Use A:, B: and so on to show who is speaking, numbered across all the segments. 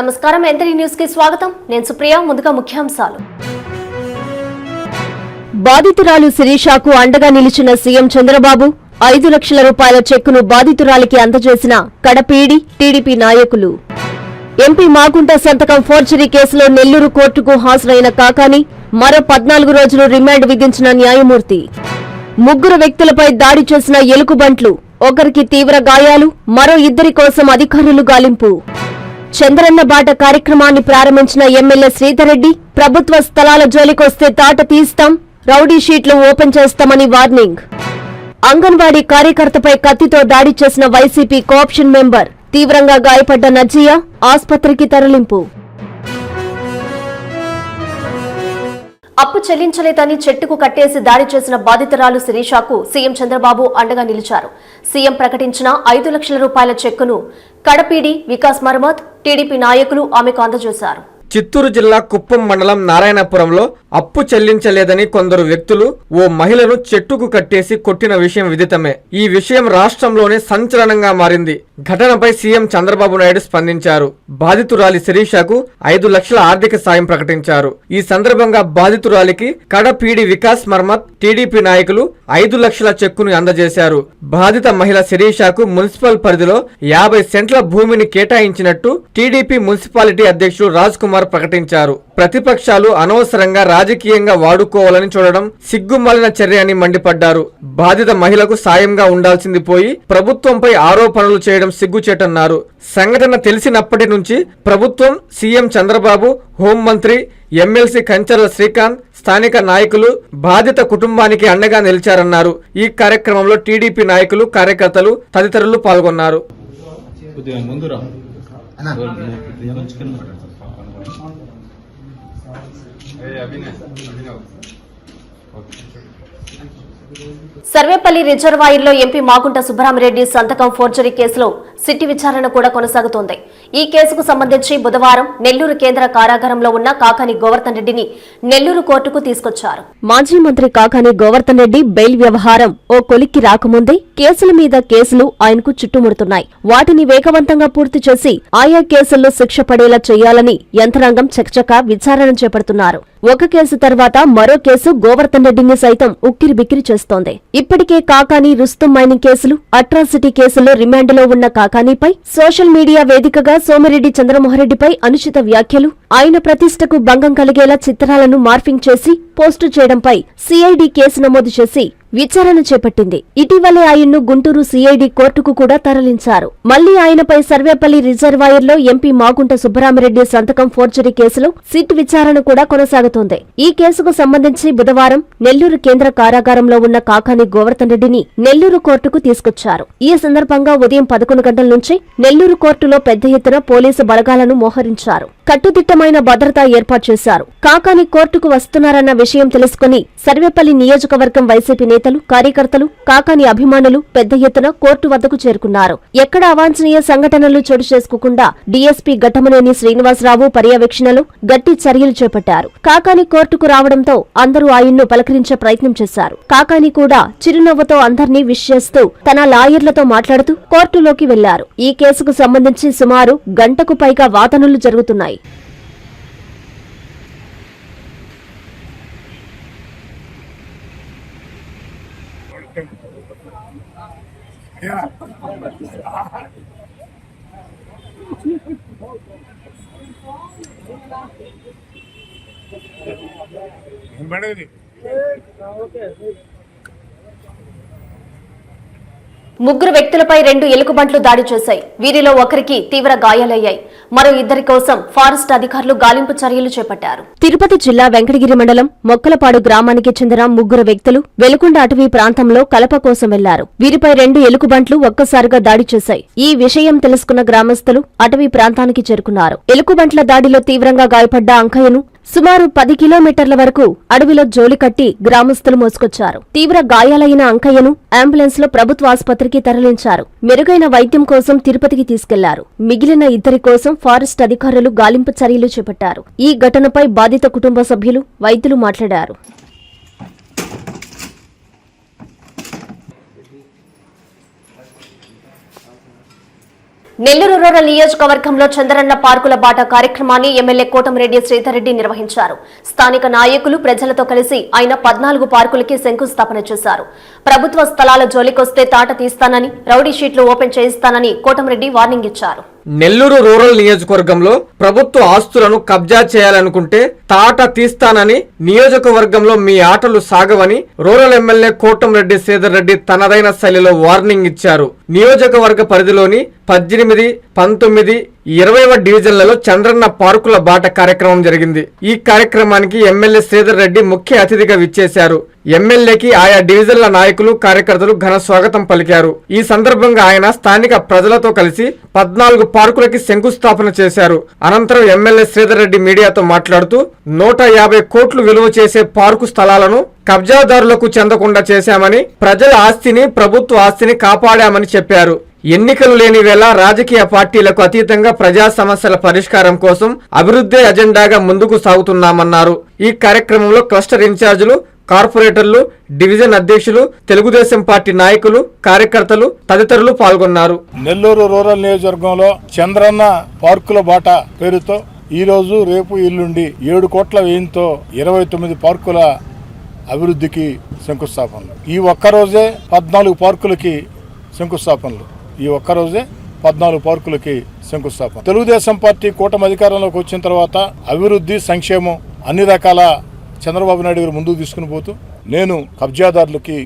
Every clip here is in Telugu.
A: నమస్కారం ఎంతరీ న్యూస్కి స్వాగతం. నేను సుప్రియ ముందుగా ముఖ్యాంశాలు. బాధితురాలు శిరీషాకు అండగా నిలిచిన సీఎం చంద్రబాబు ఐదు లక్షల రూపాయల చెక్కును బాధితురాలికి అందజేసిన కడపీడి టీడీపీ నాయకులు. ఎంపీ మాగుంట సంతకం ఫోర్జరీ కేసులో నెల్లూరు కోర్టుకు హాజరైన కాకాని మరో పద్నాలుగు రోజులు రిమాండ్ విధించిన న్యాయమూర్తి. ముగ్గురు వ్యక్తులపై దాడి చేసిన ఎలుకుబంట్లు ఒకరికి తీవ్ర గాయాలు మరో ఇద్దరి కోసం అధికారులు గాలింపు. చంద్రన్న బాట కార్యక్రమాన్ని ప్రారంభించిన ఎమ్మెల్యే శ్రీధర్రెడ్డి ప్రభుత్వ స్థలాల జోలికొస్తే తాట తీస్తాం రౌడీ షీట్లు ఓపెన్ చేస్తామని వార్నింగ్. అంగన్వాడీ కార్యకర్తపై కత్తితో దాడి చేసిన వైసీపీ కోఆప్షన్ మెంబర్ తీవ్రంగా గాయపడ్డ నజ్జియా ఆస్పత్రికి తరలింపు. అప్పు చెల్లించలేదని చెట్టుకు కట్టేసి దాడి చేసిన బాధితురాలు శిరీషాకు సీఎం చంద్రబాబు అండగా నిలిచారు. సీఎం ప్రకటించిన ఐదు లక్షల రూపాయల చెక్కును కడపీడి వికాస్ మర్మత్ టీడీపీ నాయకులు ఆమెకు అందజేశారు.
B: చిత్తూరు జిల్లా కుప్పం మండలం నారాయణపురంలో అప్పు చెల్లించలేదని కొందరు వ్యక్తులు ఓ మహిళను చెట్టుకు కట్టేసి కొట్టిన విషయం విదితమే. ఈ విషయం రాష్ట్రంలోనే సంచలనంగా మారింది. ఘటనపై సీఎం చంద్రబాబు నాయుడు స్పందించారు. బాధితురాలి శిరీషకు ఐదు లక్షల ఆర్థిక సాయం ప్రకటించారు. ఈ సందర్భంగా బాధితురాలికి కడపీడి వికాస్ మర్మత్ టీడీపీ నాయకులు ఐదు లక్షల చెక్కును అందజేశారు. బాధిత మహిళ శిరీషకు మున్సిపల్ పరిధిలో యాభై సెంట్ల భూమిని కేటాయించినట్టు టీడీపీ మున్సిపాలిటీ అధ్యక్షుడు రాజ్ కుమార్ ప్రకటించారు. ప్రతిపక్షాలు అనవసరంగా రాజకీయంగా వాడుకోవాలని చూడడం సిగ్గుమాలిన చర్య అని మండిపడ్డారు. బాధిత మహిళకు సాయంగా ఉండాల్సింది పోయి ప్రభుత్వంపై ఆరోపణలు చేయడం సిగ్గుచేటన్నారు. సంఘటన తెలిసినప్పటి నుంచి ప్రభుత్వం సీఎం చంద్రబాబు హోంమంత్రి ఎమ్మెల్సీ కంచర్ల శ్రీకాంత్ స్థానిక నాయకులు బాధిత కుటుంబానికి అండగా నిలిచారన్నారు. ఈ కార్యక్రమంలో టీడీపీ నాయకులు కార్యకర్తలు తదితరులు పాల్గొన్నారు.
C: Yeah, Venus. Venus.
A: సర్వేపల్లి రిజర్వాయర్లో ఎంపీ మాగుంట సుబ్బరామిరెడ్డి సంతకం ఫోర్జరీ కేసులో సిట్టి విచారణ కూడా కొనసాగుతోంది. ఈ కేసుకు సంబంధించి బుధవారం నెల్లూరు కేంద్ర కారాగారంలో ఉన్న కాకాని గోవర్ధన్ రెడ్డిని నెల్లూరు కోర్టుకు తీసుకొచ్చారు. మాజీ మంత్రి కాకాని గోవర్ధన్ రెడ్డి బెయిల్ వ్యవహారం ఓ కొలిక్కి రాకముందే కేసుల మీద కేసులు ఆయనకు చుట్టుముడుతున్నాయి. వాటిని వేగవంతంగా పూర్తి చేసి ఆయా కేసుల్లో శిక్ష పడేలా చేయాలని యంత్రాంగం చకచకా విచారణ చేపడుతున్నారు. ఒక కేసు తర్వాత మరో కేసు గోవర్ధన్ రెడ్డిని సైతం ఉక్కిరి బిక్కిరి చేస్తోంది. ఇప్పటికే కాకాని రుస్తుం మైనింగ్ కేసులు అట్రాసిటీ కేసులో రిమాండ్లో ఉన్న కాకానీపై సోషల్ మీడియా వేదికగా సోమిరెడ్డి చంద్రమోహన్రెడ్డిపై అనుచిత వ్యాఖ్యలు ఆయన ప్రతిష్టకు భంగం కలిగేలా చిత్రాలను మార్ఫింగ్ చేసి పోస్టు చేయడంపై సిఐడి కేసు నమోదు చేసి విచారణ చేపట్టింది. ఇటీవలే ఆయన్ను గుంటూరు సిఐడి కోర్టుకు కూడా తరలించారు. మళ్ళీ ఆయనపై సర్వేపల్లి రిజర్వాయర్లో ఎంపీ మాగుంట సుబ్బరామరెడ్డి సంతకం ఫోర్జరీ కేసులో సిట్ విచారణ కూడా కొనసాగుతోంది. ఈ కేసుకు సంబంధించి బుధవారం నెల్లూరు కేంద్ర కారాగారంలో ఉన్న కాకాని గోవర్ధన్ రెడ్డిని నెల్లూరు కోర్టుకు తీసుకొచ్చారు. ఈ సందర్భంగా ఉదయం పదకొండు గంటల నుంచి నెల్లూరు కోర్టులో పెద్ద ఎత్తున పోలీసు బలగాలను మోహరించారు. కట్టుదిట్టమైన భద్రత ఏర్పాటు చేశారు. కాకాని కోర్టుకు వస్తున్నారన్న విషయం తెలుసుకుని సర్వేపల్లి నియోజకవర్గం వైసీపీ నేతలు కార్యకర్తలు కాకాని అభిమానులు పెద్ద ఎత్తున కోర్టు వద్దకు చేరుకున్నారు. ఎక్కడ అవాంఛనీయ సంఘటనలు చోటు చేసుకోకుండా డీఎస్పీ ఘట్టమనేని శ్రీనివాసరావు పర్యవేక్షణలో గట్టి చర్యలు చేపట్టారు. కాకాని కోర్టుకు రావడంతో అందరూ ఆయన్ను పలకరించే ప్రయత్నం చేశారు. కాకాని కూడా చిరునవ్వుతో అందర్నీ విష్ చేస్తూ తన లాయర్లతో మాట్లాడుతూ కోర్టులోకి వెళ్ళారు. ఈ కేసుకు సంబంధించి సుమారు గంటకు పైగా వాదనలు జరుగుతున్నాయి.
D: Yeah. Oh my God. I'm better. Okay.
A: ముగ్గురు వ్యక్తులపై రెండు ఎలుకబంట్లు దాడి చేశాయి. వీరిలో ఒకరికి తీవ్ర గాయాలయ్యాయి. మరో ఇద్దరి కోసం ఫారెస్ట్ అధికారులు గాలింపు చర్యలు చేపట్టారు. తిరుపతి జిల్లా వెంకటగిరి మండలం మొక్కలపాడు గ్రామానికి చెందిన ముగ్గురు వ్యక్తులు వెలుకొండ అటవీ ప్రాంతంలో కలప కోసం వెళ్ళారు. వీరిపై రెండు ఎలుకబంట్లు ఒక్కసారిగా దాడి చేశాయి. ఈ విషయం తెలుసుకున్న గ్రామస్తులు అటవీ ప్రాంతానికి చేరుకున్నారు. ఎలుకబంట్ల దాడిలో తీవ్రంగా గాయపడ్డ అంకయ్యను సుమారు పది కిలోమీటర్ల వరకు అడవిలో జోలి కట్టి గ్రామస్తులు మోసుకొచ్చారు. తీవ్ర గాయాలైన అంకయ్యను అంబులెన్స్లో ప్రభుత్వ ఆసుపత్రికి తరలించారు. మెరుగైన వైద్యం కోసం తిరుపతికి తీసుకెళ్ళారు. మిగిలిన ఇద్దరి కోసం ఫారెస్ట్ అధికారులు గాలింపు చర్యలు చేపట్టారు. ఈ ఘటనపై బాధిత కుటుంబ సభ్యులు వైద్యులు మాట్లాడారు. నెల్లూరు రూరల్ నియోజకవర్గంలో చంద్రన్న పార్కుల బాట కార్యక్రమాన్ని ఎమ్మెల్యే కోటమిరెడ్డి శ్రీధర్రెడ్డి నిర్వహించారు. స్థానిక నాయకులు ప్రజలతో కలిసి ఆయన పద్నాలుగు పార్కులకి శంకుస్థాపన చేశారు. ప్రభుత్వ స్థలాల జోలికొస్తే తాట తీస్తానని రౌడీ షీట్లు ఓపెన్ చేయిస్తానని కోటమిరెడ్డి వార్నింగ్ ఇచ్చారు.
B: నెల్లూరు రూరల్ నియోజకవర్గంలో ప్రభుత్వ ఆస్తులను కబ్జా చేయాలనుకుంటే తాట తీస్తానని నియోజకవర్గంలో మీ ఆటలు సాగవని రూరల్ ఎమ్మెల్యే కోటంరెడ్డి శ్రీధర్ రెడ్డి తనదైన శైలిలో వార్నింగ్ ఇచ్చారు. నియోజకవర్గ పరిధిలోని పద్దెనిమిది పంతొమ్మిది ఇరవైవ డివిజన్లలో చంద్రన్న పార్కుల బాట కార్యక్రమం జరిగింది. ఈ కార్యక్రమానికి ఎమ్మెల్యే శ్రీధర్ రెడ్డి ముఖ్య అతిథిగా విచ్చేశారు. ఎమ్మెల్యేకి ఆయా డివిజన్ల నాయకులు కార్యకర్తలు ఘన స్వాగతం పలికారు. ఈ సందర్భంగా ఆయన స్థానిక ప్రజలతో కలిసి పద్నాలుగు పార్కులకి శంకుస్థాపన చేశారు. అనంతరం ఎమ్మెల్యే శ్రీధర్ రెడ్డి మీడియాతో మాట్లాడుతూ నూట యాభై కోట్లు విలువ చేసే పార్కు స్థలాలను కబ్జాదారులకు చెందకుండా చేశామని ప్రజల ఆస్తిని ప్రభుత్వ ఆస్తిని కాపాడామని చెప్పారు. ఎన్నికలు లేని వేళ రాజకీయ పార్టీలకు అతీతంగా ప్రజా సమస్యల పరిష్కారం కోసం అభివృద్ధి అజెండాగా ముందుకు సాగుతున్నామన్నారు. ఈ కార్యక్రమంలో క్లస్టర్ ఇన్ఛార్జీలు కార్పొరేటర్లు డివిజన్ అధ్యక్షులు తెలుగుదేశం పార్టీ నాయకులు కార్యకర్తలు తదితరులు పాల్గొన్నారు.
D: నెల్లూరు రూరల్ నియోజకవర్గంలో చంద్రన్న పార్కుల బాట పేరుతో ఈ రోజు రేపు ఇల్లుండి ఏడు కోట్ల వ్యయంతో ఇరవై తొమ్మిది పార్కుల అభివృద్ధికి శంకుస్థాపనలు. ఈ ఒక్క రోజే పద్నాలుగు పార్కులకి శంకుస్థాపనలు. ఈ ఒక్కరోజే పద్నాలుగు పార్కులకి శంకుస్థాపన. తెలుగుదేశం పార్టీ కూటమి అధికారంలోకి వచ్చిన తర్వాత అభివృద్ధి సంక్షేమం అన్ని రకాల చంద్రబాబు నాయుడు గారు ముందుకు తీసుకుని పోతూ నేను కబ్జాదారులకి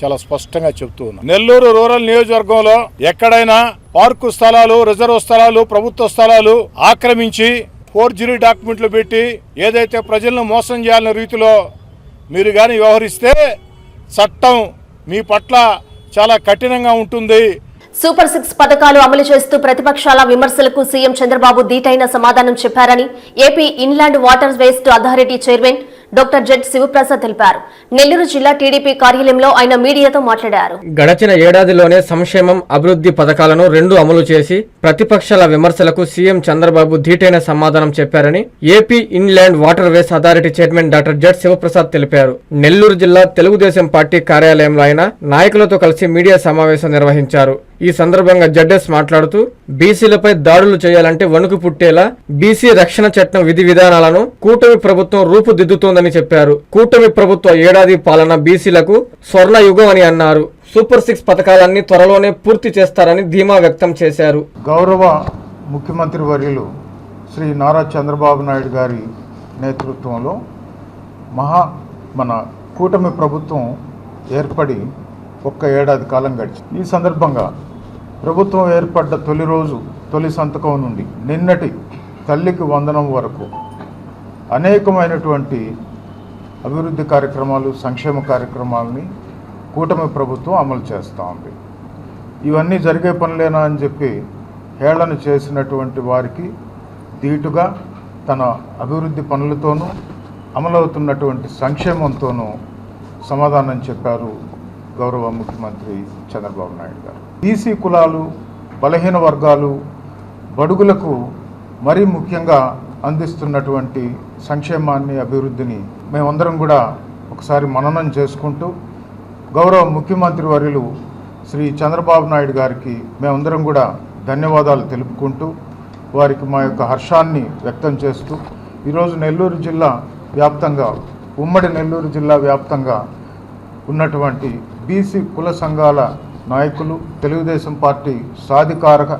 D: చాలా స్పష్టంగా చెప్తూ ఉన్నాను నెల్లూరు రూరల్ నియోజకవర్గంలో ఎక్కడైనా పార్కు స్థలాలు రిజర్వ్ స్థలాలు ప్రభుత్వ స్థలాలు ఆక్రమించి ఫోర్జరీ డాక్యుమెంట్లు పెట్టి ఏదైతే ప్రజలను మోసం చేయాలనే రీతిలో మీరు కానీ వ్యవహరిస్తే చట్టం మీ పట్ల చాలా కఠినంగా ఉంటుంది.
A: సూపర్ సిక్స్ పథకాలు అమలు చేస్తూ ప్రతిపక్షాల విమర్శలకు సీఎం చంద్రబాబు దీటైన సమాధానం చెప్పారని AP inland water waste authority chairman doctor Z Sivaprasad తెలిపారు. నెల్లూరు జిల్లా టీడీపీ కార్యాలయంలో ఆయన మీడియాతో మాట్లాడారు.
B: గడచిన ఏడాదిలోనే సంక్షేమం అభివృద్ధి పథకాలను రెండు అమలు చేసి ప్రతిపక్షాల విమర్శలకు సీఎం చంద్రబాబు ధీటైన సమాధానం చెప్పారని AP inland water waste authority chairman doctor Z Sivaprasad తెలిపారు. నెల్లూరు జిల్లా తెలుగుదేశం పార్టీ కార్యాలయంలో ఆయన నాయకులతో కలిసి మీడియా సమావేశం నిర్వహించారు. ఈ సందర్భంగా జడ్ఎస్ మాట్లాడుతూ బీసీలపై దాడులు చేయాలంటే వణుకు పుట్టేలా బీసీ రక్షణ చట్టం విధి విధానాలను కూటమి ప్రభుత్వం రూపుదిద్దుతోందని చెప్పారు. కూటమి ప్రభుత్వ ఏడాది పాలన బీసీలకు స్వర్ణ యుగం అని అన్నారు. సూపర్ సిక్స్ పథకాలన్నీ త్వరలోనే పూర్తి చేస్తారని ధీమా వ్యక్తం చేశారు.
E: గౌరవ ముఖ్యమంత్రి వర్యులు శ్రీ నారా చంద్రబాబు నాయుడు గారి నేతృత్వంలో మహా మన కూటమి ప్రభుత్వం ఏర్పడి ఒక్క ఏడాది కాలం గడిచింది. ఈ సందర్భంగా ప్రభుత్వం ఏర్పడ్డ తొలి రోజు తొలి సంతకం నుండి నిన్నటి తల్లికి వందనం వరకు అనేకమైనటువంటి అభివృద్ధి కార్యక్రమాలు సంక్షేమ కార్యక్రమాలని కూటమి ప్రభుత్వం అమలు చేస్తూ ఉంది. ఇవన్నీ జరిగే పనులేనా అని చెప్పి హేళన చేసినటువంటి వారికి ధీటుగా తన అభివృద్ధి పనులతోనూ అమలవుతున్నటువంటి సంక్షేమంతోనూ సమాధానం చెప్పారు గౌరవ ముఖ్యమంత్రి చంద్రబాబు నాయుడు గారు. బీసీ కులాలు బలహీన వర్గాలు బడుగులకు మరీ ముఖ్యంగా అందిస్తున్నటువంటి సంక్షేమాన్ని అభివృద్ధిని మేమందరం కూడా ఒకసారి మననం చేసుకుంటూ గౌరవ ముఖ్యమంత్రి వర్యులు శ్రీ చంద్రబాబు నాయుడు గారికి మేమందరం కూడా ధన్యవాదాలు తెలుపుకుంటూ వారికి మా యొక్క హర్షాన్ని వ్యక్తం చేస్తూ ఈరోజు నెల్లూరు జిల్లా వ్యాప్తంగా ఉమ్మడి నెల్లూరు జిల్లా వ్యాప్తంగా ఉన్నటువంటి బీసీ కుల సంఘాల నాయకులు తెలుగుదేశం పార్టీ సాధికారక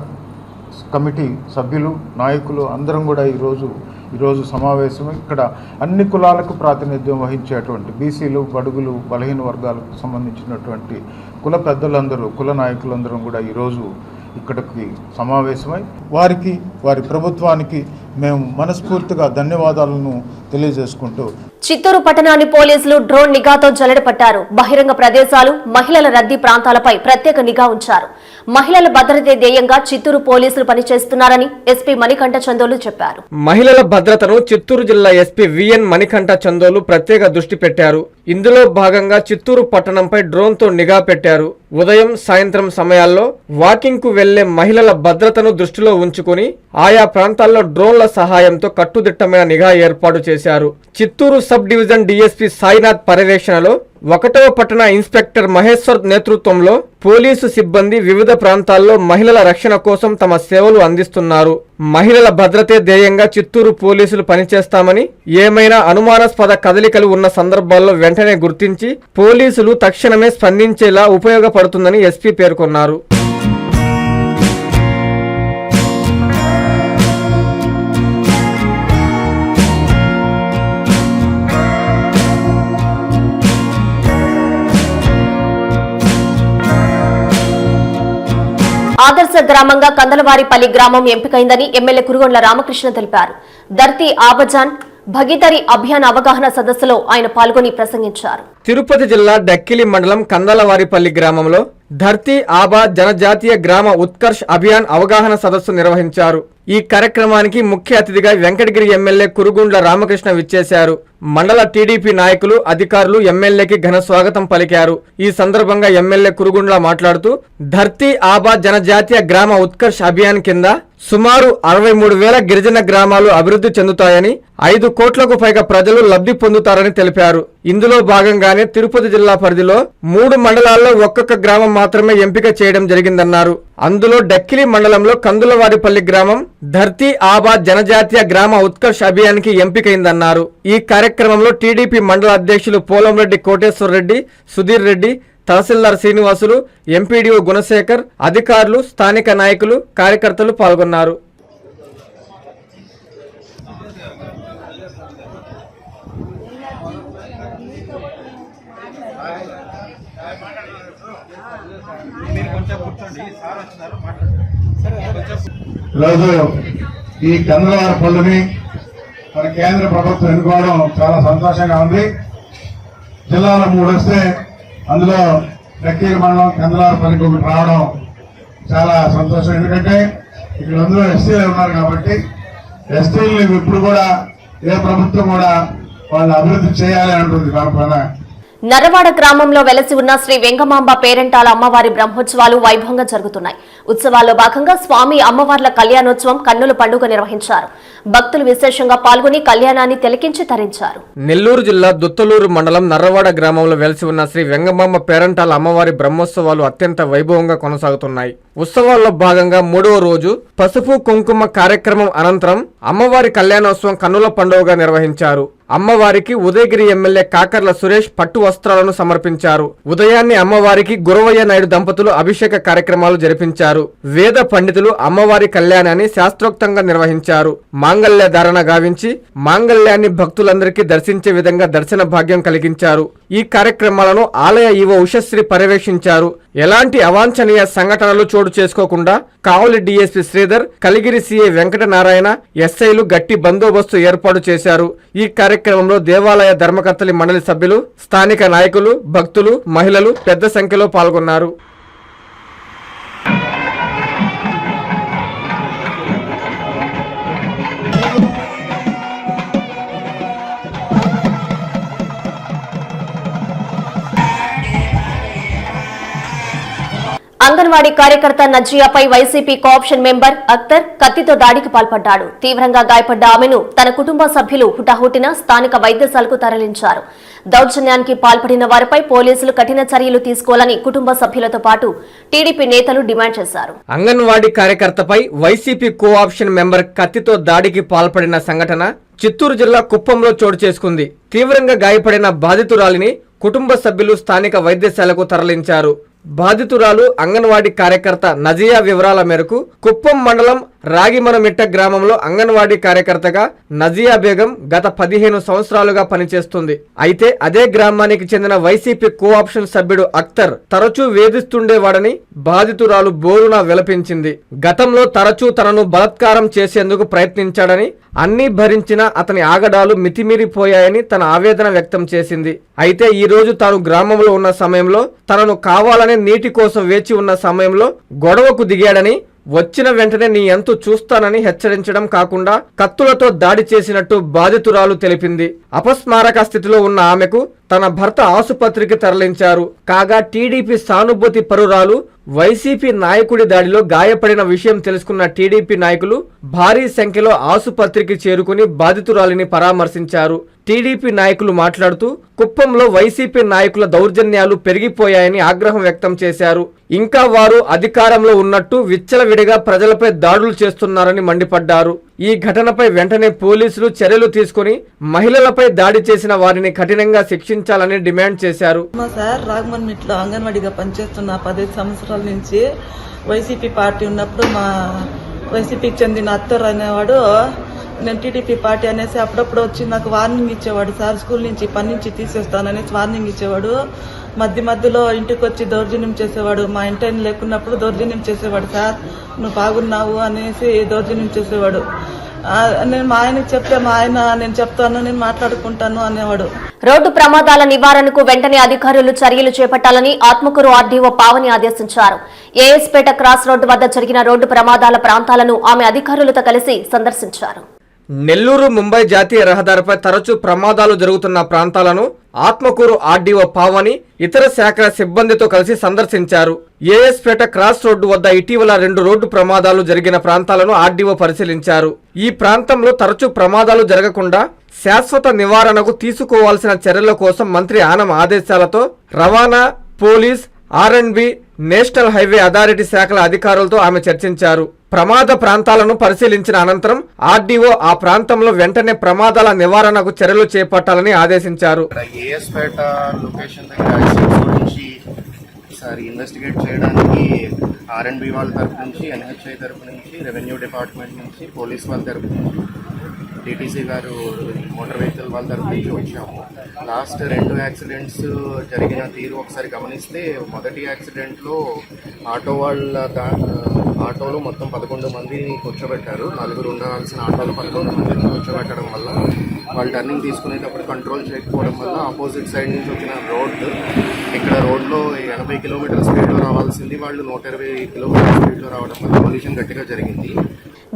E: కమిటీ సభ్యులు నాయకులు అందరం కూడా ఈరోజు ఈరోజు సమావేశం. ఇక్కడ అన్ని కులాలకు ప్రాతినిధ్యం వహించేటువంటి బీసీలు బడుగులు బలహీన వర్గాలకు సంబంధించినటువంటి కుల పెద్దలందరూ కుల నాయకులందరం కూడా ఈరోజు ఇక్కడికి సమావేశమై వారికి వారి ప్రభుత్వానికి మేము మనస్ఫూర్తిగా ధన్యవాదాలను తెలియజేసుకుంటూ
A: చిత్తూరు పట్టణాన్ని పోలీసులు డ్రోన్ నిఘాతో జల్లెడపట్టారు. బహిరంగ ప్రదేశాలు మహిళల రద్దీ ప్రాంతాలపై ప్రత్యేక నిఘా ఉంచారు. మహిళల భద్రతే ధ్యేయంగా చిత్తూరు పోలీసులు పనిచేస్తున్నారని ఎస్పీ మణికంఠ చందోలు చెప్పారు.
B: మహిళల భద్రతను చిత్తూరు జిల్లా ఎస్పీ విఎన్ మణికంఠ చందోలు ప్రత్యేక దృష్టి పెట్టారు. ఇందులో భాగంగా చిత్తూరు పట్టణంపై డ్రోన్తో నిఘా పెట్టారు. ఉదయం సాయంత్రం సమయాల్లో వాకింగ్కు వెళ్ళే మహిళల భద్రతను దృష్టిలో ఉంచుకుని ఆయా ప్రాంతాల్లో డ్రోన్ల సహాయంతో కట్టుదిట్టమైన నిఘా ఏర్పాటు చేశారు. Chittoor sub division DSP Sainath పర్యవేక్షణలో ఒకటవ పట్టణ ఇన్స్పెక్టర్ మహేశ్వర్ నేతృత్వంలో పోలీసు సిబ్బంది వివిధ ప్రాంతాల్లో మహిళల రక్షణ కోసం తమ సేవలు అందిస్తున్నారు. మహిళల భద్రతే ధ్యేయంగా చిత్తూరు పోలీసులు పనిచేస్తామని ఏమైనా అనుమానాస్పద కదలికలు ఉన్న సందర్భాల్లో వెంటనే గుర్తించి పోలీసులు తక్షణమే స్పందించేలా ఉపయోగపడుతుందని ఎస్పీ పేర్కొన్నారు.
A: ఆదర్శ గ్రామంగా కందలవారిపల్లి గ్రామం ఎంపికైందని ఎమ్మెల్యే కురుగొండ్ల రామకృష్ణ తెలిపారు. ధర్తి ఆబజాన్ భగీతరి అభియాన్ అవగాహన సదస్సులో ఆయన పాల్గొని ప్రసంగించారు.
B: తిరుపతి జిల్లా డక్కిలి మండలం కందలవారిపల్లి గ్రామంలో ధర్తీ ఆబా జనజాతీయ గ్రామ ఉత్కర్ష్ అభియాన్ అవగాహన సదస్సు నిర్వహించారు. ఈ కార్యక్రమానికి ముఖ్య అతిథిగా వెంకటగిరి ఎమ్మెల్యే కురుగుండ్ల రామకృష్ణ విచ్చేశారు. మండల టీడీపీ నాయకులు అధికారులు ఎమ్మెల్యేకి ఘన స్వాగతం పలికారు. ఈ సందర్భంగా ఎమ్మెల్యే కురుగుండ్ల మాట్లాడుతూ ధర్తీ ఆబా జనజాతీయ గ్రామ ఉత్కర్ష్ అభియాన్ కింద సుమారు అరవై మూడు వేల గిరిజన గ్రామాలు అభివృద్ధి చెందుతాయని ఐదు కోట్లకు పైగా ప్రజలు లబ్ధి పొందుతారని తెలిపారు. ఇందులో భాగంగానే తిరుపతి జిల్లా పరిధిలో మూడు మండలాల్లో ఒక్కొక్క గ్రామం మాత్రమే ఎంపిక చేయడం జరిగిందన్నారు. అందులో డక్కిలి మండలంలో కందులవారిపల్లి గ్రామం ధర్తీ ఆబా జనజాతీయ గ్రామ ఉత్కర్ష్ అభియాన్కి ఎంపికైందన్నారు. ఈ కార్యక్రమంలో టీడీపీ మండల అధ్యక్షులు పోలంరెడ్డి కోటేశ్వర రెడ్డి సుధీర్ రెడ్డి తహసీల్దార్ శ్రీనివాసులు ఎంపీడీఓ గుణశేఖర్ అధికారులు స్థానిక నాయకులు కార్యకర్తలు పాల్గొన్నారు.
F: ఈరోజు ఈ కందలవార పళ్ళుని మన కేంద్ర ప్రభుత్వం ఎన్నుకోవడం చాలా సంతోషంగా ఉంది. జిల్లాలో మూడు వస్తే అందులో డక్కీల మండలం కందలవారిపల్లికి ఒకటి రావడం చాలా సంతోషం. ఎందుకంటే ఇక్కడ అందులో ఎస్టీలు ఉన్నారు కాబట్టి ఎస్టీలు ఇప్పుడు కూడా ఏ ప్రభుత్వం కూడా వాళ్ళు అభివృద్ధి చేయాలి అంటుంది. దానిపైన
A: నరవాడ గ్రామంలో వెలసి ఉన్న శ్రీ వెంగమాంబ పేరెంటాల అమ్మవారి బ్రహ్మోత్సవాలు వైభవంగా జరుగుతున్నాయి. ఉత్సవాల్లో భాగంగా స్వామి అమ్మవార్ల కళ్యాణోత్సవం కన్నుల పండుగ నిర్వహించారు. భక్తులు విశేషంగా పాల్గొని కళ్యాణాన్ని తిలకించి తరించారు.
B: నెల్లూరు జిల్లా దుత్తలూరు మండలం నర్రవాడ గ్రామంలో వెలసి ఉన్న శ్రీ వెంగమాంబ పేరంటాల అమ్మవారి బ్రహ్మోత్సవాలు అత్యంత వైభవంగా కొనసాగుతున్నాయి. ఉత్సవాల్లో భాగంగా మూడవ రోజు పసుపు కుంకుమ కార్యక్రమం అనంతరం అమ్మవారి కళ్యాణోత్సవం కన్నుల పండుగగా నిర్వహించారు. అమ్మవారికి ఉదయగిరి ఎమ్మెల్యే కాకర్ల సురేష్ పట్టు వస్త్రాలను సమర్పించారు. ఉదయాన్నే అమ్మవారికి గురవయ్య నాయుడు దంపతులు అభిషేక కార్యక్రమాలు జరిపించారు. వేద పండితులు అమ్మవారి కళ్యాణాన్ని శాస్త్రోక్తంగా నిర్వహించారు. మాంగళ్య ధారణ గావించి మాంగళ్యాన్ని భక్తులందరికీ దర్శించే విధంగా దర్శన భాగ్యం కలిగించారు. ఈ కార్యక్రమాలను ఆలయ ఈవో ఉషశ్రీ పర్యవేక్షించారు. ఎలాంటి అవాంఛనీయ సంఘటనలు చోటు చేసుకోకుండా కావలి డీఎస్పీ శ్రీధర్ కలిగిరి సీఏ వెంకటనారాయణ ఎస్ఐలు గట్టి బందోబస్తు ఏర్పాటు చేశారు. ఈ కార్యక్రమంలో దేవాలయ ధర్మకర్తలి మండలి సభ్యులు స్థానిక నాయకులు భక్తులు మహిళలు పెద్ద సంఖ్యలో పాల్గొన్నారు.
A: అంగన్వాడీ కార్యకర్త నజియాపై వైసీపీ కోఆప్షన్ మెంబర్ అఖ్తర్ కత్తితో దాడికి పాల్పడ్డాడు. తీవ్రంగా గాయపడ్డ ఆమెను తన కుటుంబ సభ్యులు హుటాహుటిన స్థానిక వైద్యశాలకు తరలించారు. దౌర్జన్యానికి పాల్పడిన వారిపై పోలీసులు కఠిన చర్యలు తీసుకోవాలని కుటుంబ సభ్యులతో పాటు టీడీపీ నేతలు డిమాండ్ చేశారు.
B: అంగన్వాడీ కార్యకర్తపై వైసీపీ కోఆప్షన్ మెంబర్ కత్తితో దాడికి పాల్పడిన సంఘటన చిత్తూరు జిల్లా కుప్పంలో చోటు చేసుకుంది. తీవ్రంగా గాయపడిన బాధితురాలిని కుటుంబ సభ్యులు స్థానిక వైద్యశాలకు తరలించారు. బాధితురాలు అంగన్వాడీ కార్యకర్త నజియా వివరాల మేరకు కుప్పం మండలం రాగిమనమిట్ట గ్రామంలో అంగన్వాడీ కార్యకర్తగా నజియా బేగం గత పదిహేను సంవత్సరాలుగా పనిచేస్తుంది. అయితే అదే గ్రామానికి చెందిన వైసీపీ కోఆప్షన్ సభ్యుడు అఖ్తర్ తరచూ వేధిస్తుండేవాడని బాధితురాలు బోరున విలపించింది. గతంలో తరచూ తనను బలాత్కారం చేసేందుకు ప్రయత్నించాడని అన్నీ భరించిన అతని ఆగడాలు మితిమీరిపోయాయని తన ఆవేదన వ్యక్తం చేసింది. అయితే ఈ రోజు తాను గ్రామంలో ఉన్న సమయంలో తనను కావాలనే నీటి కోసం వేచి ఉన్న సమయంలో గొడవకు దిగాడని వచ్చిన వెంటనే నీ ఎంతో చూస్తానని హెచ్చరించడం కాకుండా కత్తులతో దాడి చేసినట్టు బాధితురాలు తెలిపింది. అపస్మారక స్థితిలో ఉన్న ఆమెకు తన భర్త ఆసుపత్రికి తరలించారు. కాగా టీడీపీ సానుభూతి పరురాలు వైసీపీ నాయకుడి దాడిలో గాయపడిన విషయం తెలుసుకున్న టీడీపీ నాయకులు భారీ సంఖ్యలో ఆసుపత్రికి చేరుకుని బాధితురాలిని పరామర్శించారు. టీడీపీ నాయకులు మాట్లాడుతూ కుప్పంలో వైసీపీ నాయకుల దౌర్జన్యాలు పెరిగిపోయాయని ఆగ్రహం వ్యక్తం చేశారు. ఇంకా వారు అధికారంలో ఉన్నట్టు విచ్చలవిడిగా ప్రజలపై దాడులు చేస్తున్నారని మండిపడ్డారు. ఈ ఘటనపై వెంటనే పోలీసులు చర్యలు తీసుకుని మహిళలపై దాడి చేసిన వారిని కఠినంగా శిక్షించాలని డిమాండ్ చేశారు.
G: మా సార్ రాగమన్మిట్లో అంగన్వాడీగా పనిచేస్తున్న పదిహేను సంవత్సరాల నుంచి వైసీపీ పార్టీ ఉన్నప్పుడు మా వైసీపీకి చెందిన అత్తర్ అనేవాడు నేను టీడీపీ పార్టీ అనేసి అప్పుడప్పుడు వచ్చి నాకు వార్నింగ్ ఇచ్చేవాడు. సార్ స్కూల్ నుంచి పని నుంచి తీసేస్తాననేసి వార్నింగ్ ఇచ్చేవాడు. మధ్య మధ్యలో ఇంటికి వచ్చి దౌర్జన్యం చేసేవాడు. మా ఇంటి లేకున్నప్పుడు దౌర్జన్యం చేసేవాడు. సార్ నువ్వు బాగున్నావు అనేసి దౌర్జన్యం చేసేవాడు. నేను మా ఆయనకి చెప్తే మా ఆయన నేను చెప్తాను నేను మాట్లాడుకుంటాను అనేవాడు.
A: రోడ్డు ప్రమాదాల నివారణకు వెంటనే అధికారులు చర్యలు చేపట్టాలని ఆత్మకూరు ఆర్డీఓ పావని ఆదేశించారు. ఏఎస్పేట క్రాస్ రోడ్డు వద్ద జరిగిన రోడ్డు ప్రమాదాల ప్రాంతాలను ఆమె అధికారులతో కలిసి సందర్శించారు.
B: నెల్లూరు ముంబై జాతీయ రహదారిపై తరచూ ప్రమాదాలు జరుగుతున్న ప్రాంతాలను ఆత్మకూరు ఆర్డీఓ పావని ఇతర శాఖల సిబ్బందితో కలిసి సందర్శించారు. ఏఎస్పేట క్రాస్ రోడ్డు వద్ద ఇటీవల రెండు రోడ్డు ప్రమాదాలు జరిగిన ప్రాంతాలను ఆర్డీఓ పరిశీలించారు. ఈ ప్రాంతంలో తరచూ ప్రమాదాలు జరగకుండా శాశ్వత నివారణకు తీసుకోవాల్సిన చర్యల కోసం మంత్రి ఆనం ఆదేశాలతో రవాణా పోలీస్ ఆర్ఎండ్బి నేషనల్ హైవే అథారిటీ శాఖల అధికారులతో ఆమె చర్చించారు. ప్రమాద ప్రాంతాలను పరిశీలించిన అనంతరం ఆర్డీఓ ఆ ప్రాంతంలో వెంటనే ప్రమాదాల నివారణకు చర్యలు చేపట్టాలని ఆదేశించారు.
H: ఇక్కడ ఇన్వెస్టిగేట్ చేయడానికి ఆర్ఎండ్బి వాళ్ళ తరపు నుంచి ఎన్హెచ్ఐ తరపు నుంచి రెవెన్యూ డిపార్ట్మెంట్ నుంచి పోలీస్ వాళ్ళ తరపు నుంచి టీటీసీ గారు మోటార్ వెహికల్ వాళ్ళ తరఫు నుంచి వచ్చాము. లాస్ట్ రెండు యాక్సిడెంట్స్ జరిగిన తీరు ఒకసారి గమనిస్తే మొదటి యాక్సిడెంట్లో ఆటో వాళ్ళ ఆటోలో మొత్తం పదకొండు మందిని కూర్చోబెట్టారు. నలుగురు ఉండాల్సిన ఆటోలో పదకొండు మందిని కూర్చోబెట్టడం వల్ల వాళ్ళు టర్నింగ్ తీసుకునేటప్పుడు కంట్రోల్ చేయకపోవడం వల్ల ఆపోజిట్ సైడ్ నుంచి వచ్చిన రోడ్డు ఇక్కడ రోడ్లో ఎనభై కిలోమీటర్ల స్పీడ్లో రావాల్సింది వాళ్ళు నూట ఇరవై కిలోమీటర్ల స్పీడ్లో రావడం వల్ల పొల్యూషన్ గట్టిగా జరిగింది.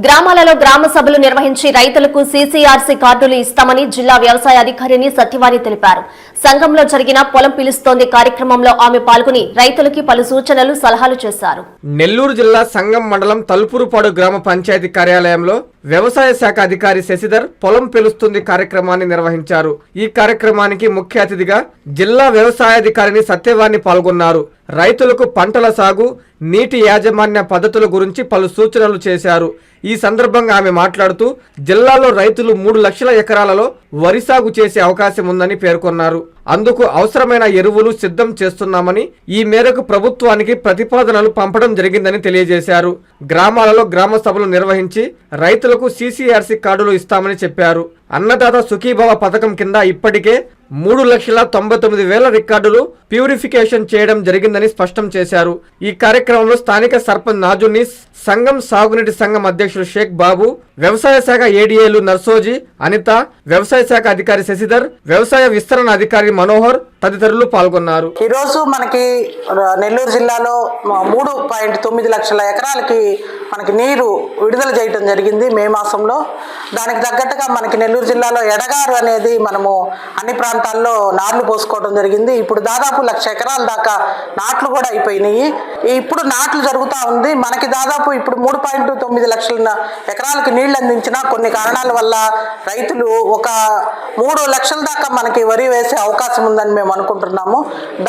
A: గ్రామాలలో గ్రామ సభలు నిర్వహించి రైతులకు సీసీఆర్సీ కార్డులు ఇస్తామని జిల్లా వ్యవసాయ అధికారిని సత్యవాణి తెలిపారు. సంఘంలో జరిగిన పొలం పిలుస్తోంది కార్యక్రమంలో ఆమె పాల్గొని రైతులకి పలు సూచనలు సలహాలు చేశారు.
B: నెల్లూరు జిల్లా సంగం మండలం తలుపురుపాడు గ్రామ పంచాయతీ కార్యాలయంలో వ్యవసాయ శాఖ అధికారి శశిధర్ పొలం పిలుస్తుంది కార్యక్రమాన్ని నిర్వహించారు. ఈ కార్యక్రమానికి ముఖ్య అతిథిగా జిల్లా వ్యవసాయాధికారిని సత్యవాణి పాల్గొన్నారు. రైతులకు పంటల సాగు నీటి యాజమాన్య పద్ధతుల గురించి పలు సూచనలు చేశారు. ఈ సందర్భంగా ఆమె మాట్లాడుతూ జిల్లాలో రైతులు మూడు లక్షల ఎకరాలలో వరి సాగు చేసే అవకాశం ఉందని పేర్కొన్నారు. అందుకు అవసరమైన ఎరువులు సిద్ధం చేస్తున్నామని ఈ మేరకు ప్రభుత్వానికి ప్రతిపాదనలు పంపడం జరిగిందని తెలియజేశారు. గ్రామాలలో గ్రామ సభలు నిర్వహించి రైతులకు సీసీఆర్సీ కార్డులు ఇస్తామని చెప్పారు. అన్నదాత సుఖీభవ పథకం కింద ఇప్పటికే మూడు లక్షల తొంభై తొమ్మిది వేల రికార్డులు ప్యూరిఫికేషన్ చేయడం జరిగిందని స్పష్టం చేశారు. ఈ కార్యక్రమంలో స్థానిక సర్పంచ్ నాజుని సంఘం సాగునీటి సంఘం అధ్యక్షులు షేక్ బాబు వ్యవసాయ శాఖ ఏడీఏలు నర్సోజీ అనిత వ్యవసాయ శాఖ అధికారి శశిధర్ వ్యవసాయ విస్తరణ అధికారి మనోహర్ తదితరులు పాల్గొన్నారు.
I: ఈరోజు మనకి నెల్లూరు జిల్లాలో మూడు పాయింట్ తొమ్మిది లక్షల ఎకరాలకి మనకి నీరు విడుదల చేయటం జరిగింది మే మాసంలో. దానికి తగ్గట్టుగా మనకి నెల్లూరు జిల్లాలో ఎడగారు అనేది మనము అన్ని ప్రాంతాల్లో నార్లు పోసుకోవడం జరిగింది. ఇప్పుడు దాదాపు లక్ష ఎకరాల దాకా నాట్లు కూడా అయిపోయినాయి. ఇప్పుడు నాట్లు జరుగుతూ ఉంది. మనకి దాదాపు ఇప్పుడు మూడు పాయింట్ తొమ్మిది లక్షల ఎకరాలకు ఎకరాలకి నీళ్ళు అందించిన కొన్ని కారణాల వల్ల రైతులు ఒక మూడు లక్షల దాకా మనకి వరి వేసే అవకాశం ఉందని మేము అనుకుంటున్నాము.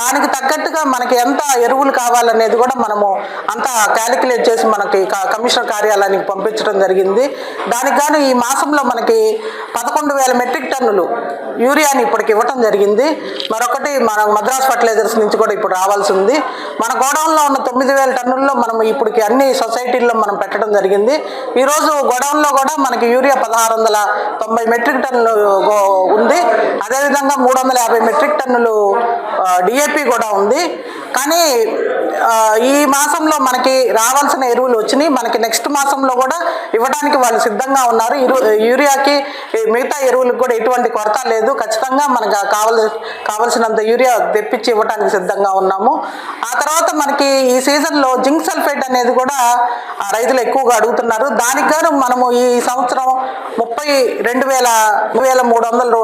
I: దానికి తగ్గట్టుగా మనకి ఎంత ఎరువులు కావాలనేది కూడా మనము అంతా క్యాలిక్యులేట్ చేసి మనకి కమిషనర్ కార్యాలయానికి పంపించడం జరిగింది. దానికి గాను ఈ మాసంలో మనకి పదకొండు వేల మెట్రిక్ టన్నులు యూరియాని ఇప్పటికి ఇవ్వటం జరిగింది. మరొకటి మన మద్రాస్ ఫర్టిలైజర్స్ నుంచి కూడా ఇప్పుడు రావాల్సి ఉంది. మన గోడౌన్లో ఉన్న తొమ్మిది వేల టన్నుల్లో మనం ఇప్పటికి అన్ని సొసైటీల్లో మనం పెట్టడం జరిగింది. ఈరోజు గోడౌన్లో కూడా మనకి యూరియా పదహారు వందల తొంభై మెట్రిక్ టన్నులు ఉంది. అదేవిధంగా మూడు వందల యాభై మెట్రిక్ టన్నులు డిఏపి కూడా ఉంది. కానీ ఈ మాసంలో మనకి రావాల్సిన ఎరువులు వచ్చినాయి. మనకి నెక్స్ట్ మాసంలో కూడా ఇవ్వడానికి వాళ్ళు సిద్ధంగా ఉన్నారు. యూరియాకి మిగతా ఎరువులకు కూడా ఎటువంటి కొరత లేదు. ఖచ్చితంగా మనకు కావలసి కావలసినంత యూరియా తెప్పించి ఇవ్వడానికి సిద్ధంగా ఉన్నాము. ఆ తర్వాత మనకి ఈ సీజన్లో జింక్ సల్ఫేట్ అనేది కూడా రైతులు ఎక్కువగా అడుగుతున్నారు. దానికి గాను మనము ఈ సంవత్సరం ముప్పై రెండు వేల వేల మూడు వందల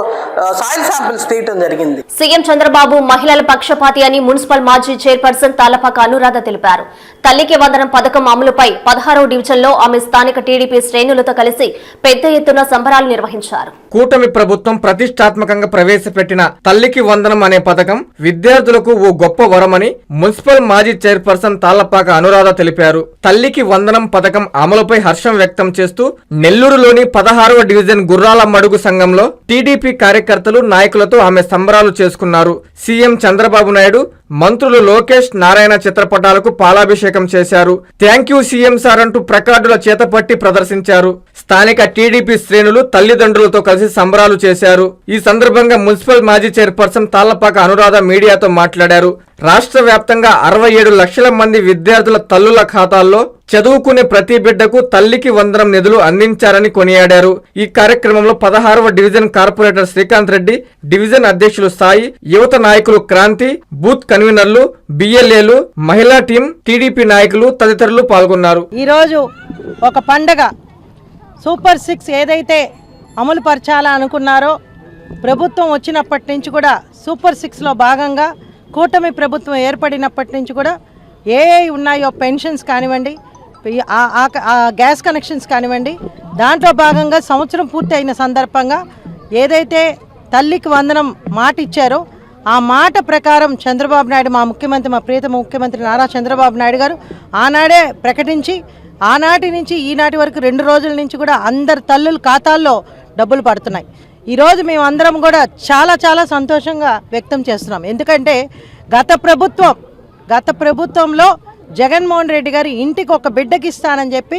I: సాయిల్ శాంపిల్స్ తీయటం జరిగింది.
A: సీఎం చంద్రబాబు మహిళల పక్షపాతి అని మున్సిపల్ మాజీ చైర్పర్సన్ తాలపాక అనురాధ తెలిపారు. తల్లికి వందనం పథకం అమలుపై పదహారవ డివిజన్లో ఆమె స్థానిక టీడీపీ శ్రేణులతో కలిసి పెద్ద ఎత్తున సంబరాలు నిర్వహించారు.
B: కూటమి ప్రభుత్వం ప్రతిష్టాత్మకంగా ప్రవేశపెట్టిన తల్లికి వందనం అనే పథకం విద్యార్థులకు ఓ గొప్ప వరమని మున్సిపల్ మాజీ చైర్పర్సన్ తాళ్ళపాక అనురాధ తెలిపారు. తల్లికి వందనం పథకం అమలుపై హర్షం వ్యక్తం చేస్తూ నెల్లూరులోని పదహారవ డివిజన్ గుర్రాల మడుగు సంఘంలో టీడీపీ కార్యకర్తలు నాయకులతో ఆమె సంబరాలు చేసుకున్నారు. సీఎం చంద్రబాబు నాయుడు మంత్రులు లోకేష్ నారాయణ చిత్రపటాలకు పాలాభిషేకం చేశారు. థ్యాంక్ యూ సీఎం సార్ అంటూ ప్రకార్డుల చేతపట్టి ప్రదర్శించారు. స్థానిక టీడీపీ శ్రేణులు తల్లిదండ్రులతో కలిసి సంబరాలు చేశారు. ఈ సందర్భంగా మున్సిపల్ మాజీ చైర్పర్సన్ తాళ్ళపాక అనురాధ మీడియాతో మాట్లాడారు. రాష్ట్ర వ్యాప్తంగా అరవై ఏడు లక్షల మంది విద్యార్థుల తల్లుల ఖాతాల్లో చదువుకునే ప్రతి బిడ్డకు తల్లికి వందనం నిధులు అందించారని కొనియాడారు. ఈ కార్యక్రమంలో పదహారవ division corporator Srikanth Reddy division అధ్యక్షులు సాయి యువత నాయకులు క్రాంతి బూత్ కన్వీనర్లు బిఎల్ఏలు మహిళా టీం టీడీపీ నాయకులు తదితరులు పాల్గొన్నారు.
J: ఈరోజు ఒక పండగ. సూపర్ సిక్స్ ఏదైతే అమలు పరచాలా అనుకున్నారో ప్రభుత్వం వచ్చినప్పటి నుంచి కూడా సూపర్ సిక్స్లో భాగంగా కూటమి ప్రభుత్వం ఏర్పడినప్పటి నుంచి కూడా ఏ ఉన్నాయో పెన్షన్స్ కానివ్వండి ఆ- గ్యాస్ కనెక్షన్స్ కానివ్వండి దాంట్లో భాగంగా సంవత్సరం పూర్తి అయిన సందర్భంగా ఏదైతే తల్లికి వందనం మాట ఇచ్చారో ఆ మాట ప్రకారం చంద్రబాబు నాయుడు మా ముఖ్యమంత్రి మా ప్రియతమ ముఖ్యమంత్రి నారా చంద్రబాబు నాయుడు గారు ఆనాడే ప్రకటించి ఆనాటి నుంచి ఈనాటి వరకు రెండు రోజుల నుంచి కూడా అందరి తల్లుల ఖాతాల్లో డబ్బులు పడుతున్నాయి. ఈరోజు మేమందరం కూడా చాలా చాలా సంతోషంగా వ్యక్తం చేస్తున్నాం. ఎందుకంటే గత ప్రభుత్వం గత ప్రభుత్వంలో జగన్మోహన్ రెడ్డి గారు ఇంటికి ఒక బిడ్డకి ఇస్తానని చెప్పి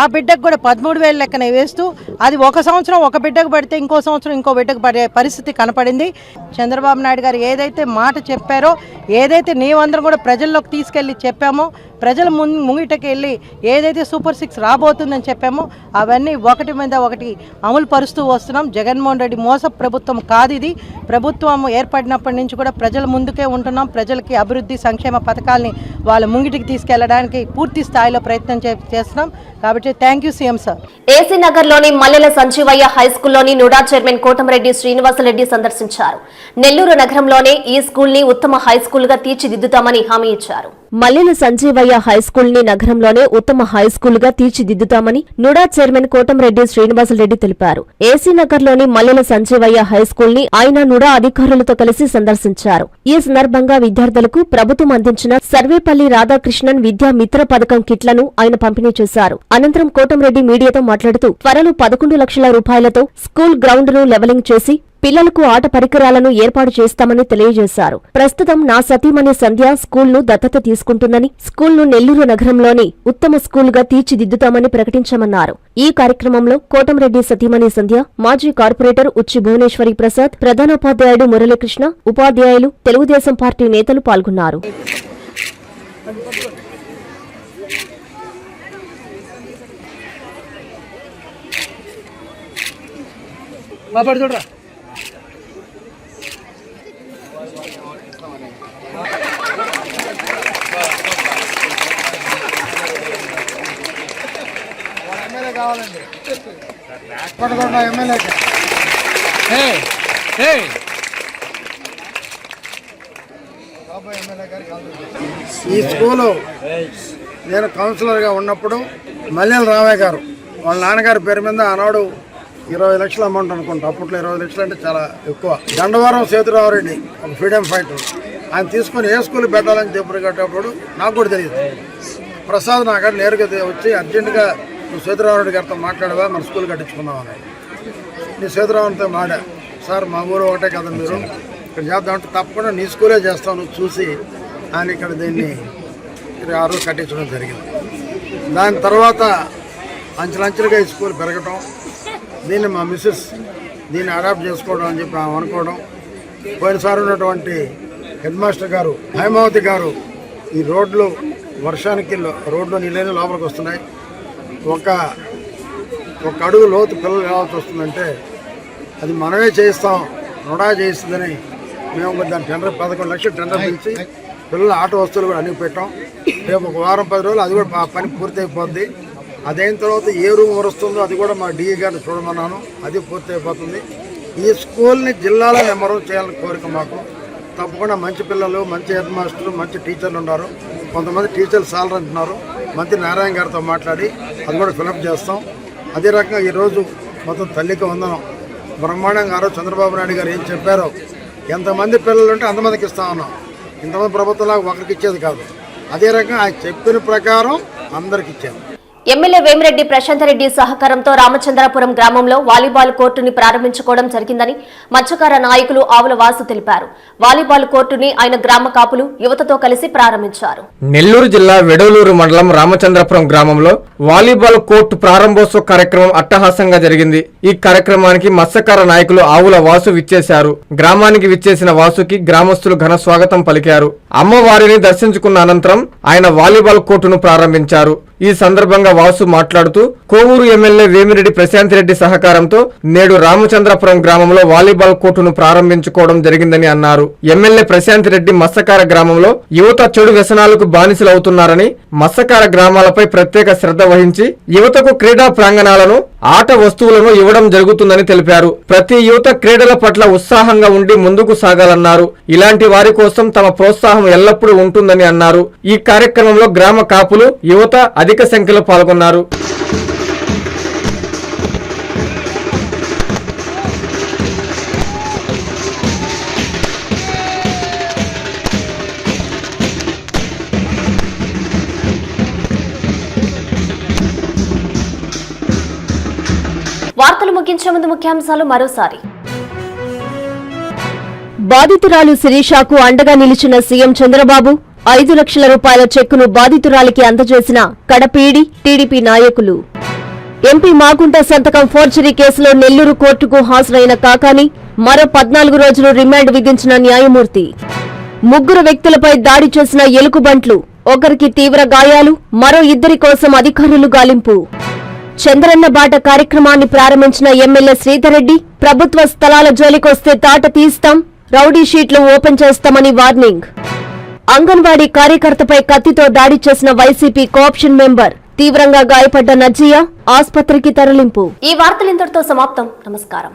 J: ఆ బిడ్డకు కూడా పదమూడు వేలు లెక్కన వేస్తూ అది ఒక సంవత్సరం ఒక బిడ్డకు పడితే ఇంకో సంవత్సరం ఇంకో బిడ్డకు పడే పరిస్థితి కనపడింది. చంద్రబాబు నాయుడు గారు ఏదైతే మాట చెప్పారో ఏదైతే నీవందరం కూడా ప్రజల్లోకి తీసుకెళ్ళి చెప్పామో ప్రజల ముం ముంగిటకి వెళ్ళి ఏదైతే సూపర్ సిక్స్ రాబోతుందని చెప్పామో అవన్నీ ఒకటి మీద ఒకటి అమలు పరుస్తూ వస్తున్నాం. జగన్మోహన్ రెడ్డి మోస ప్రభుత్వం కాదు ఇది. ప్రభుత్వం ఏర్పడినప్పటి నుంచి కూడా ప్రజల ముందుకే ఉంటున్నాం. ప్రజలకి అభివృద్ధి సంక్షేమ పథకాలని వాళ్ళ ముంగిటికి తీసుకెళ్ళడానికి పూర్తి స్థాయిలో ప్రయత్నం చేస్తున్నాం. కాబట్టి thank you CM sir
A: AC నగర్లోని మల్లెల సంజీవయ్య హై స్కూల్లోని నుడా చైర్మన్ కోటమరెడ్డి శ్రీనివాసరెడ్డి సందర్శించారు. నెల్లూరు నగరంలోనే ఈ స్కూల్ని ఉత్తమ హై స్కూల్గా తీర్చిదిద్దుతామని హామీ ఇచ్చారు. మల్లెల సంజీవయ్య హైస్కూల్ని నగరంలోనే ఉత్తమ హైస్కూలుగా గా తీర్చిదిద్దుతామని నుడా చైర్మన్ కోటంరెడ్డి శ్రీనివాసరెడ్డి తెలిపారు. ఏసీ నగర్లోని మల్లెల సంజీవయ్య హై స్కూల్ని ఆయన నుడా అధికారులతో కలిసి సందర్శించారు. ఈ సందర్భంగా విద్యార్థులకు ప్రభుత్వం అందించిన సర్వేపల్లి రాధాకృష్ణన్ విద్యా మిత్ర పథకం కిట్లను ఆయన పంపిణీ చేశారు. అనంతరం కోటంరెడ్డి మీడియాతో మాట్లాడుతూ త్వరలో పదకొండు లక్షల రూపాయలతో స్కూల్ గ్రౌండ్ను లెవలింగ్ చేసి పిల్లలకు ఆట పరికరాలను ఏర్పాటు చేస్తామని తెలియజేశారు. ప్రస్తుతం నా సతీమణి సంధ్య స్కూల్ను దత్తత తీసుకుంటుందని స్కూల్ను నెల్లూరు నగరంలోని ఉత్తమ స్కూల్గా తీర్చిదిద్దుతామని ప్రకటించామన్నారు. ఈ కార్యక్రమంలో కోటంరెడ్డి సతీమణి సంధ్య మాజీ కార్పొరేటర్ ఉచ్చి భువనేశ్వరి ప్రసాద్ ప్రధానోపాధ్యాయుడు మురళీకృష్ణ ఉపాధ్యాయులు తెలుగుదేశం పార్టీ నేతలు పాల్గొన్నారు.
F: ఈ స్కూలు నేను కౌన్సిలర్గా ఉన్నప్పుడు మల్లెల రామయ్య గారు వాళ్ళ నాన్నగారి పేరు మీద ఆనాడు ఇరవై లక్షల అమౌంట్ అనుకుంటా. అప్పట్లో ఇరవై లక్షలు అంటే చాలా ఎక్కువ. దండవరం సేతురామరెడ్డి ఒక ఫ్రీడమ్ ఫైటర్. ఆయన తీసుకొని ఏ స్కూల్ పెట్టాలని చెప్పి కట్టేటప్పుడు నాకు కూడా తెలియదు. ప్రసాద్ నా నేరుగా వచ్చి అర్జెంటుగా నువ్వు సీతారామరెడ్డి గారితో మాట్లాడవా? మన స్కూల్ కట్టించుకుందాం అని నీ సేతురామన్తో మాడా సార్ మా ఊరు ఒకటే కదా మీరు. ఇక్కడ చేద్దామంటే తప్పకుండా నీ స్కూలే చేస్తావు చూసి ఆయన ఇక్కడ దీన్ని ఆ రోజు కట్టించడం జరిగింది. దాని తర్వాత అంచెలంచెలుగా ఈ స్కూల్ పెరగటం దీన్ని మా మిస్సెస్ దీన్ని అడాప్ట్ చేసుకోవడం అని చెప్పి ఆమె అనుకోవడం పోయినసారి ఉన్నటువంటి హెడ్ మాస్టర్ గారు హైమావతి గారు ఈ రోడ్లు వర్షానికి రోడ్లు నీళ్ళైన లోపలికి వస్తున్నాయి. ఒక ఒక అడుగు లోతు పిల్లలు వెళ్ళాల్సి వస్తుందంటే అది మనమే చేయిస్తాం రుణా చేయిస్తుందని మేము దాని టెండర్ పదకొండు లక్షలు టెండర్ పిలిచి పిల్లల ఆటో వస్తువులు కూడా అన్ని పెట్టాం. రేపు ఒక వారం పది రోజులు అది కూడా పని పూర్తి అయిపోద్ది అదైన తర్వాత ఏ రూమ్ వస్తుందో అది కూడా మా డిఈ గారిని చూడమన్నాను. అది పూర్తి అయిపోతుంది ఈ స్కూల్ని జిల్లాలో నెంబర్ చేయాలని కోరిక మాకు. తప్పకుండా మంచి పిల్లలు మంచి హెడ్ మాస్టర్లు మంచి టీచర్లు ఉన్నారు కొంతమంది టీచర్లు సాలర్ అంటున్నారు. మంత్రి నారాయణ గారితో మాట్లాడి అది కూడా ఫిలప్ చేస్తాం. అదే రకంగా ఈరోజు మొత్తం తల్లికి వందనం. బ్రహ్మాండంగా గారు చంద్రబాబు నాయుడు గారు ఏం చెప్పారో ఎంతమంది పిల్లలు ఉంటే అంతమందికి ఇస్తా ఉన్నాం ఇంతమంది ప్రభుత్వంలో ఒకరికి ఇచ్చేది కాదు. అదే రకంగా ఆయన చెప్పిన ప్రకారం అందరికి ఇచ్చాను
A: ఎమ్మెల్యే వేమిరెడ్డి ప్రశాంత్ రెడ్డి సహకారంతో రామచంద్రాపురం గ్రామంలో వాలీబాల్ కోర్టుని ప్రారంభించుకోవడం జరిగిందని మత్స్యకార నాయకులు ఆవుల వాసు తెలిపారు. వాలీబాల్ కోర్టుని ఆయన గ్రామ కాపులు యువతతో కలిసి ప్రారంభించారు.
B: నెల్లూరు జిల్లా వెడలూరు మండలం రామచంద్రపురం గ్రామంలో వాలీబాల్ కోర్టు ప్రారంభోత్సవ కార్యక్రమం అట్టహాసంగా జరిగింది. ఈ కార్యక్రమానికి మత్స్యకార నాయకులు ఆవుల వాసు విచ్చేశారు. గ్రామానికి విచ్చేసిన వాసుకి గ్రామస్తులు ఘన స్వాగతం పలికారు. అమ్మవారిని దర్శించుకున్న అనంతరం ఆయన వాలీబాల్ కోర్టును ప్రారంభించారు. ఈ సందర్భంగా వాసు మాట్లాడుతూ కోవూరు ఎమ్మెల్యే వేమిరెడ్డి ప్రశాంత్ రెడ్డి సహకారంతో నేడు రామచంద్రపురం గ్రామంలో వాలీబాల్ కోర్టును ప్రారంభించుకోవడం జరిగిందని అన్నారు. ఎమ్మెల్యే ప్రశాంత్ రెడ్డి మత్స్యకార గ్రామంలో యువత చెడు వ్యసనాలకు బానిసలవుతున్నారని మత్స్యకార గ్రామాలపై ప్రత్యేక శ్రద్ధ వహించి యువతకు క్రీడా ప్రాంగణాలను ఆట వస్తువులను ఇవ్వడం జరుగుతుందని తెలిపారు. ప్రతి యువత క్రీడల పట్ల ఉత్సాహంగా ఉండి ముందుకు సాగాలన్నారు. ఇలాంటి వారి కోసం తమ ప్రోత్సాహం ఎల్లప్పుడూ ఉంటుందని అన్నారు. ఈ కార్యక్రమంలో గ్రామ కాపులు యువత అధిక సంఖ్యలో పాల్గొన్నారు.
A: వార్తలు ముగించే ముందు ముఖ్యాంశాలు మరోసారి. బాధితురాలు శిరీషాకు అండగా నిలిచిన సీఎం చంద్రబాబు ఐదు లక్షల రూపాయల చెక్కును బాధితురాలికి అందజేసిన కడపీడి టీడీపీ నాయకులు. ఎంపీ మాగుంట సంతకం ఫోర్జరీ కేసులో నెల్లూరు కోర్టుకు హాజరైన కాకాని మరో పద్నాలుగు రోజులు రిమాండ్ విధించిన న్యాయమూర్తి. ముగ్గురు వ్యక్తులపై దాడి చేసిన ఎలుకబంట్లు ఒకరికి తీవ్ర గాయాలు మరో ఇద్దరి కోసం అధికారులు గాలింపు. చంద్రన్న బాట కార్యక్రమాన్ని ప్రారంభించిన ఎమ్మెల్యే శ్రీధరెడ్డి ప్రభుత్వ స్థలాల జోలికొస్తే తాట తీస్తాం రౌడీ షీట్లు ఓపెన్ చేస్తామని వార్నింగ్. అంగన్వాడీ కార్యకర్తపై కత్తితో దాడి చేసిన వైసీపీ కోఆప్షన్ మెంబర్ తీవ్రంగా గాయపడ్డ నజ్జియా ఆస్పత్రికి తరలింపు. ఈ వార్తలు ఇంతటితో సమాప్తం. నమస్కారం.